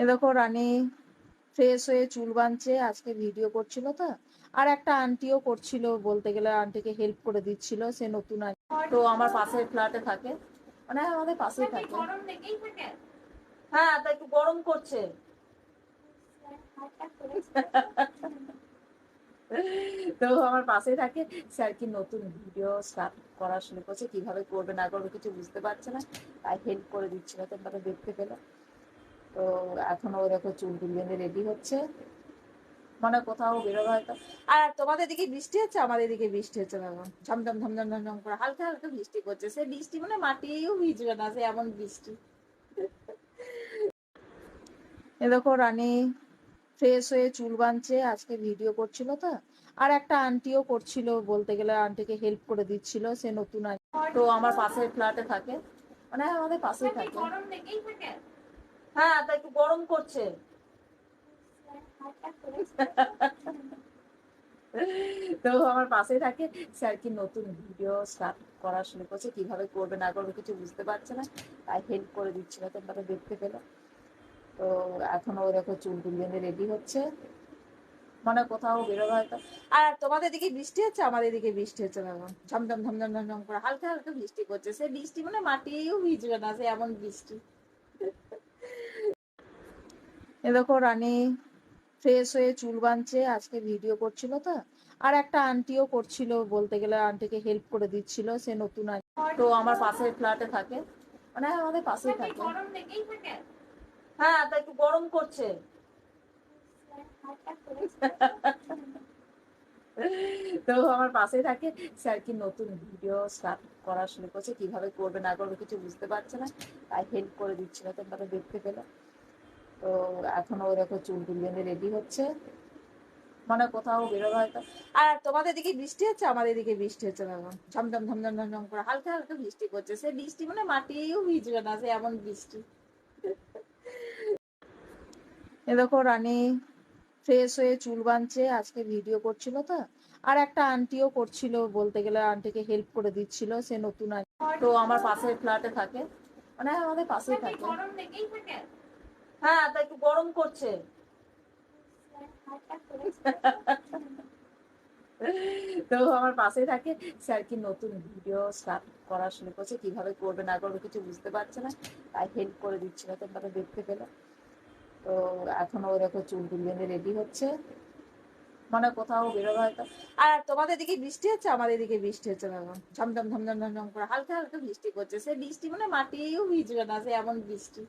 এ দেখো রানী ফ্রেশ হয়ে চুল বাঁধছে আজকে ভিডিও করছিল তো। আর একটা আন্টিও করছিল বলতে গেলে আন্টিকে হেল্প করে দিচ্ছিল সে নতুন আন্টি তো আমার পাশের ফ্ল্যাটে থাকে। মানে আমাদের পাশেই থাকে। হ্যাঁ তা একটু গরম করছে। তো আমার পাশে থাকে। স্যার কি নতুন ভিডিও স্টার্ট করা শুরু করছে কীভাবে করবে না করবে কিছু বুঝতে পারছে না। তাই হেল্প করে দিচ্ছিল তোমরা দেখতে পেলে। তো এখন ও দেখো চুল বেঁধে রেডি হচ্ছে। মানে কোথাও বেরোবে হয়তো। আর তোমাদের দিকে বৃষ্টি হচ্ছে? আমাদের দিকে বৃষ্টি হচ্ছে দেখো ঝমঝম ঝমঝম ঝমঝম করে। হালকা হালকা বৃষ্টি করছে সে বৃষ্টি মানে মাটিও ভিজবে না, সে এমন বৃষ্টি। এ দেখো রানী ফ্রেশ হয়ে চুল বাঁধছে, আজকে ভিডিও করছিল তো। আর একটা আন্টিও করছিল, বলতে গেলে আন্টিকে হেল্প করে দিচ্ছিল, সে নতুন আন্টি তো আমার পাশের ফ্ল্যাটে থাকে। মানে আমাদের পাশেই থাকে। হ্যাঁ তা একটু গরম করছে। তো আমার পাশে থাকে স্যার কি নতুন ভিডিও স্টার্ট করা শুরু করছে, কীভাবে করবে না করবে কিছু বুঝতে পারছে না। তাই হেল্প করে দিচ্ছিল তোমরা দেখতে পেলে। তো এখন দেখো চুল টুল বেঁধে রেডি হচ্ছে। মানে কোথাও বেরোবে হয়তো। আর তোমাদের দিকে বৃষ্টি হচ্ছে? আমাদের দিকে বৃষ্টি হচ্ছে ঝমঝম ঝমঝম ঝমঝম করে, হালকা হালকা বৃষ্টি করছে। সে বৃষ্টি মানে মাটিও ভিজবে না, সে এমন বৃষ্টি। এ দেখো রানী ফ্রেশ হয়ে চুল বাঁধছে আজকে ভিডিও করছিল তো। আর একটা আন্টিও করছিল বলতে গেলে আন্টিকে হেল্প করে দিচ্ছিল সে নতুন আন্টি তো আমার পাশের ফ্ল্যাটে থাকে। মানে আমাদের পাশেই থাকে। হ্যাঁ তা একটু গরম করছে। তো আমার পাশে থাকে। স্যার কি নতুন ভিডিও স্টার্ট করা শুরু করছে কীভাবে করবে না করবে কিছু বুঝতে পারছে না। তাই হেল্প করে দিচ্ছিল তোমরা দেখতে পেলে। তো এখন ও দেখো চুল টুল বেঁধে রেডি হচ্ছে। মানে কোথাও বেরোবে হয়তো। আর তোমাদের দিকে বৃষ্টি হচ্ছে, আমাদের দিকে বৃষ্টি হচ্ছে দেখো ঝমঝম ঝমঝম ঝমঝম করে হালকা হালকা বৃষ্টি করছে সে বৃষ্টি মানে মাটিও ভিজবে না সে এমন বৃষ্টি। এ দেখো রানী ফ্রেশ হয়ে চুল বাঁধছে, আজকে ভিডিও করছিল তো। আর একটা আন্টিও করছিল, বলতে গেলে আন্টিকে হেল্প করে দিচ্ছিল, সে নতুন তো আমার পাশের ফ্ল্যাটে থাকে। মানে আমাদের পাশেই থাকে। হ্যাঁ তা একটু গরম করছে। তো আমার পাশে থাকে, স্যার কি নতুন ভিডিও স্টার্ট করা শুরু করছে, কীভাবে করবে, না করবে, কিছু বুঝতে পারছে না। তাই হেল্প করে তোমরা দেখতে পেলে। তো এখন ও দেখো চুল টুল বেঁধে রেডি হচ্ছে। মানে কোথাও বেরোবে হয়তো। আর তোমাদের দিকে বৃষ্টি হচ্ছে? আমাদের দিকে বৃষ্টি হচ্ছে দেখো ঝমঝম ঝমঝম ঝমঝম করে, হালকা হালকা বৃষ্টি করছে। সে বৃষ্টি মানে মাটিও ভিজবে না, সে এমন বৃষ্টি।